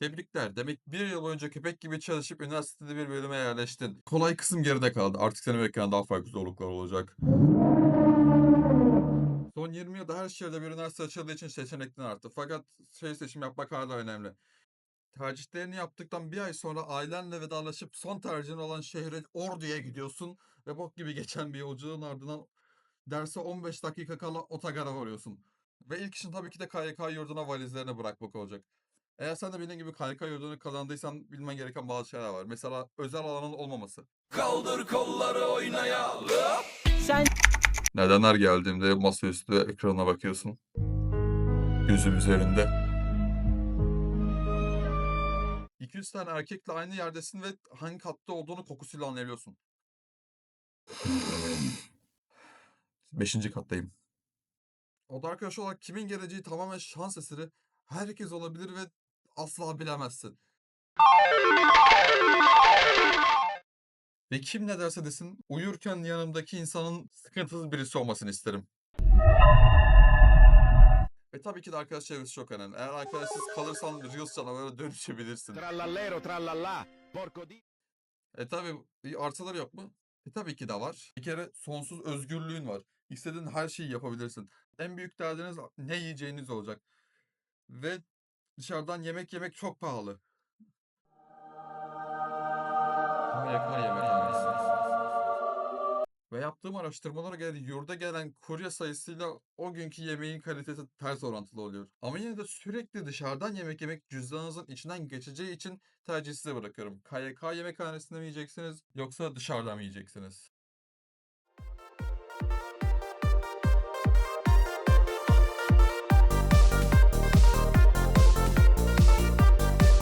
Tebrikler. Demek bir yıl boyunca köpek gibi çalışıp üniversitede bir bölüme yerleştin. Kolay kısım geride kaldı. Artık seni bekleyen daha farklı zorluklar olacak. Son 20 yılda her şehirde bir üniversite açıldığı için seçeneklerin arttı. Fakat şey seçim yapmak hala önemli. Tercihlerini yaptıktan bir ay sonra ailenle vedalaşıp son tercihin olan şehre Ordu'ya gidiyorsun ve bok gibi geçen bir yolculuğun ardından derse 15 dakika kala otogara varıyorsun. Ve ilk işin tabii ki de KYK yurduna valizlerini bırakmak olacak. Eğer sen de benim gibi KYK yurdunu kazandıysan bilmen gereken bazı şeyler var. Mesela özel alanın olmaması. Kaldır kolları oynayalım. Sen Nedenler geldiğimde masaüstü ekrana bakıyorsun. Gözüm üzerinde. 200 tane erkekle aynı yerdesin ve hangi katta olduğunu kokusuyla anlayabiliyorsun. Beşinci kattayım. Oda arkadaşı olarak kimin geleceği tamamen şans eseri. Herkes olabilir ve asla bilemezsin. Ve kim ne derse desin uyurken yanımdaki insanın sıkıntısız birisi olmasını isterim. Ve tabii ki de arkadaş çevresi çok önemli. Eğer arkadaşsız kalırsan Reels canavara dönüşebilirsin. Trallallero trallallà. Porco di... E tabii artıları yok mu? E tabii ki de var. Bir kere sonsuz özgürlüğün var. İstediğin her şeyi yapabilirsin. En büyük derdiniz ne yiyeceğiniz olacak. Ve dışarıdan yemek yemek çok pahalı. KYK yemekhanesi. Ve yaptığım araştırmalara göre yurda gelen kurye sayısıyla o günkü yemeğin kalitesi ters orantılı oluyor. Ama yine de sürekli dışarıdan yemek yemek cüzdanınızın içinden geçeceği için tercih size bırakıyorum. KYK yemekhanesinde mi yiyeceksiniz yoksa dışarıda mı yiyeceksiniz?